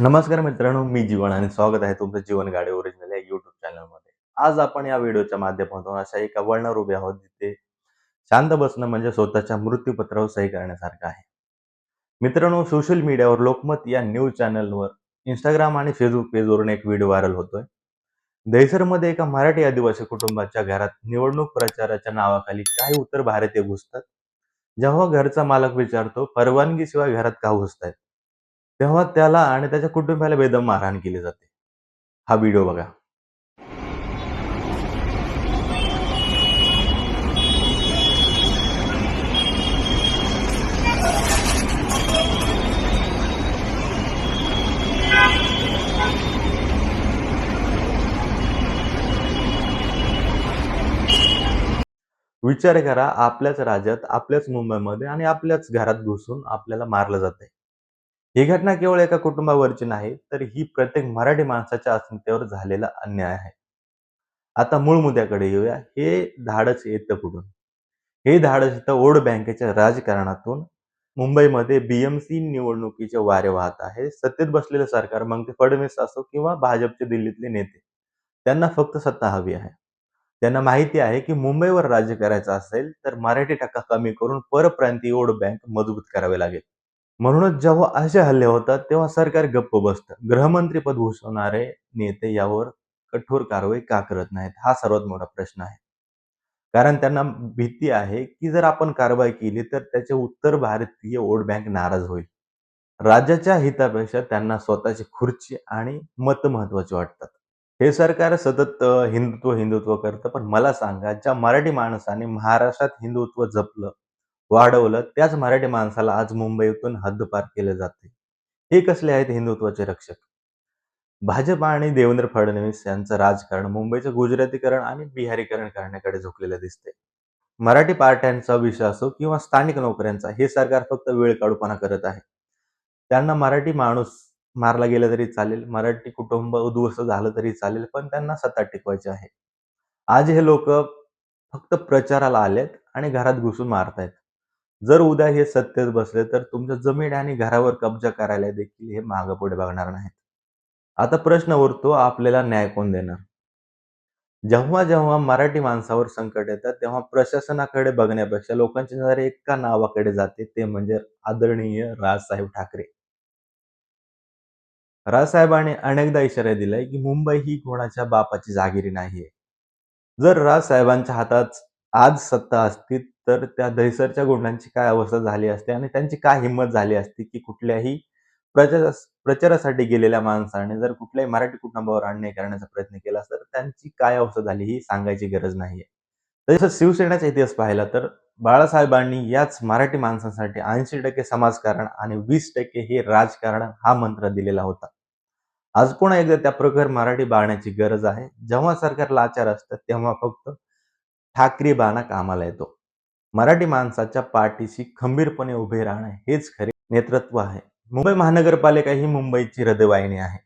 नमस्कार मित्रांनो मी जीवन आणि स्वागत आहे तुमचं जीवन गाडी ओरिजिनल या युट्यूब चॅनलमध्ये आज आपण या व्हिडिओच्या माध्यमातून अशा एका वळणावर उभे आहोत जिथे शांत बसणं म्हणजे स्वतःच्या मृत्यूपत्रावर सही करण्यासारखं आहे. मित्रांनो सोशल मीडियावर लोकमत या न्यूज चॅनलवर इंस्टाग्राम आणि फेसबुक पेजवरून एक व्हिडिओ व्हायरल होतोय. दहिसरमध्ये एका मराठी आदिवासी कुटुंबाच्या घरात निवडणूक प्रचाराच्या नावाखाली काही उत्तर भारतीय घुसतात. जेव्हा घरचा मालक विचारतो परवानगीशिवाय घरात का घुसतायत? तेव्हा त्याला आणि त्याच्या कुटुंबाला बेदम मारहाण केली जाते. हा व्हिडिओ बघा. विचार करा आपल्याच राज्यात आपल्याच मुंबईमध्ये आणि आपल्याच घरात घुसून आपल्याला मारलं जाते ही घटना केवळ एका कुटुंबावरची नाही तर ही प्रत्येक मराठी माणसाच्या अस्मितेवर झालेला अन्याय आहे. आता मूळ मुद्द्याकडे येऊया. हे धाडस येतं कुठून? हे धाडस येतं ओड बँकेच्या राजकारणातून मुंबईमध्ये बीएमसी निवडणुकीचे वारे वाहत आहे. सत्तेत बसलेलं सरकार मग ते फडणवीस असो किंवा भाजपचे दिल्लीतले नेते त्यांना फक्त सत्ता हवी आहे. त्यांना माहिती आहे की मुंबईवर राज्य करायचं असेल तर मराठी टक्का कमी करून परप्रांतीय ओड बँक मजबूत करावे लागेल. म्हणूनच जेव्हा असे हल्ले होतात तेव्हा सरकार गप्प बसतं. गृहमंत्री पद भूषवणारे नेते यावर कठोर कारवाई का करत नाहीत? हा सर्वात मोठा प्रश्न आहे. कारण त्यांना भीती आहे की जर आपण कारवाई केली तर त्याचे उत्तर भारतीय वोट बँक नाराज होईल. राज्याच्या हितापेक्षा त्यांना स्वतःची खुर्ची आणि मत महत्वाची वाटतात. हे सरकार सतत हिंदुत्व हिंदुत्व करतं. पण मला सांगा ज्या मराठी माणसाने महाराष्ट्रात हिंदुत्व जपलं वाढवलं त्याच मराठी माणसाला आज मुंबईतून हद्दपार केले जाते हे कसले आहेत हिंदुत्वाचे रक्षक? भाजप आणि देवेंद्र फडणवीस यांचं राजकारण मुंबईचं गुजरातीकरण आणि बिहारीकरण करण्याकडे झुकलेलं दिसते मराठी पार्ट्यांचा विषय असो किंवा स्थानिक नोकऱ्यांचा हे सरकार फक्त वेळ काढूपणा करत आहे. त्यांना मराठी माणूस मारला गेला तरी चालेल मराठी कुटुंब उद्ध्वस्त झालं तरी चालेल पण त्यांना सत्ता टिकवायची आहे. आज हे लोक फक्त प्रचाराला आलेत आणि घरात घुसून मारतायत. जर उद्या हे सत्तेत बसले तर तुमच्या जमीन आणि घरावर कब्जा करायला देखील हे मागं पुढे बघणार नाहीत. आता प्रश्न उरतो आपल्याला न्याय कोण देणार? जेव्हा जेव्हा मराठी माणसावर संकट येतात तेव्हा प्रशासनाकडे बघण्यापेक्षा लोकांची नजर एका नावाकडे जाते ते म्हणजे आदरणीय राजसाहेब ठाकरे. राजसाहेबांनी अनेकदा इशारा दिलाय की मुंबई ही कोणाच्या बापाची जागिरी नाहीये. जर राजसाहेबांच्या हातात आज सत्ता असती तर त्या दहिसरच्या गुंडांची काय अवस्था झाली असते आणि त्यांची काय हिंमत झाली असती की कुठल्याही प्रचार प्रचारासाठी गेलेल्या माणसाने जर कुठल्याही मराठी कुटुंबावर अन्याय करण्याचा प्रयत्न केला तर त्यांची काय अवस्था झाली ही सांगायची गरज नाहीये. तसं शिवसेनेचा इतिहास पाहिला तर बाळासाहेबांनी याच मराठी माणसांसाठी ऐंशी टक्के समाजकारण आणि वीस टक्के हे राजकारण हा मंत्र दिलेला होता. आज पुन्हा एकदा त्या प्रकार मराठी बाळण्याची गरज आहे. जेव्हा सरकारला आचार असतात तेव्हा फक्त ठाकरे बाणा कामाला येतो. मराठी माणसाच्या पाठीशी खंबीरपणे उभे राहणं हेच खरे नेतृत्व आहे. मुंबई महानगरपालिका ही मुंबईची हृदयवाहिनी आहे.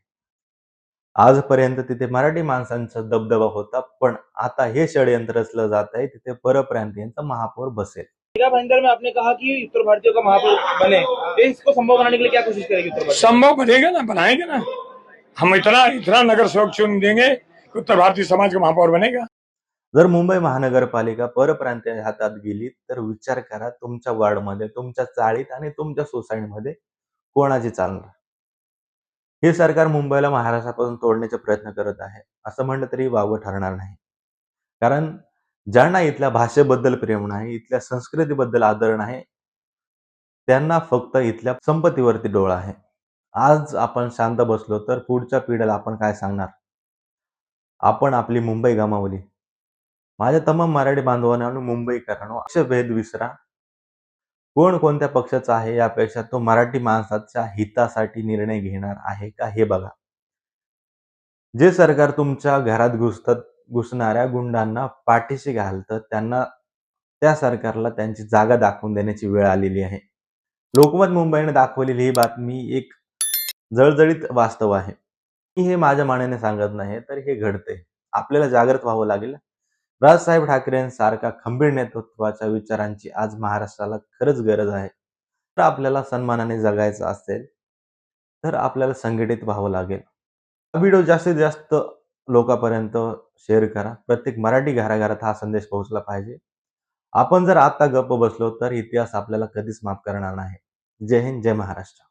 आजपर्यंत तिथे मराठी माणसांचा दबदबा होता पण आता हे षडयंत्र रचलं जात आहे तिथे परप्रांतीयांचा महापौर बसेल. टीका भाईंदर में आपने कहा कि उत्तर भारतीयों का महापौर बने तो इसको संभव बनाने के लिए क्या कोशिश करेगी उत्तर भारत संभव बनेगा ना बनाएंगे ना। हम इतना इतना नगर सेवक चुन देंगे कि उत्तर भारतीय समाज का महापौर बनेगा। जर मुंबई महानगरपालिका परप्रांतीय हातात गेली तर विचार करा तुमच्या वॉर्डमध्ये तुमच्या चाळीत आणि तुमच्या सोसायटीमध्ये कोणाची चालणार? हे सरकार मुंबईला महाराष्ट्रापासून तोडण्याचे प्रयत्न करत आहे असं म्हणलं तरी वावं ठरणार नाही. कारण ज्यांना इथल्या भाषेबद्दल प्रेम नाही इथल्या संस्कृतीबद्दल आदर नाही त्यांना फक्त इथल्या संपत्तीवरती डोळा आहे. आज आपण शांत बसलो तर पुढच्या पिढीला आपण काय सांगणार? आपण आपली मुंबई गमावली. माझ्या तमाम मराठी बांधवांना आणि मुंबईकरांनो अक्षभेद विसरा. कोण कोणत्या पक्षाचा आहे यापेक्षा तो मराठी माणसाच्या हितासाठी निर्णय घेणार आहे का हे बघा. जे सरकार तुमच्या घरात घुसतात घुसणाऱ्या गुंडांना पाठीशी घालतं त्यांना त्या सरकारला त्यांची जागा दाखवून देण्याची वेळ आलेली आहे. लोकमत मुंबईने दाखवलेली ही बातमी एक जळजळीत वास्तव आहे. मी हे माझ्या मानेने सांगत नाही तर हे घडते आपल्याला जागृत व्हावं लागेल. राजसाहेब ठाकरेंसारख्या खंबीर नेतृत्वाच्या विचारांची आज महाराष्ट्राला खरंच गरज आहे. तर आपल्याला सन्मानाने जगायचं असेल तर आपल्याला संघटित व्हावं लागेल. हा व्हिडिओ जास्तीत जास्त लोकांपर्यंत शेअर करा. प्रत्येक मराठी घराघरात हा संदेश पोहोचला पाहिजे. आपण जर आता गप्प बसलो तर इतिहास आपल्याला कधीच माफ करणार नाही. जय हिंद जय महाराष्ट्र.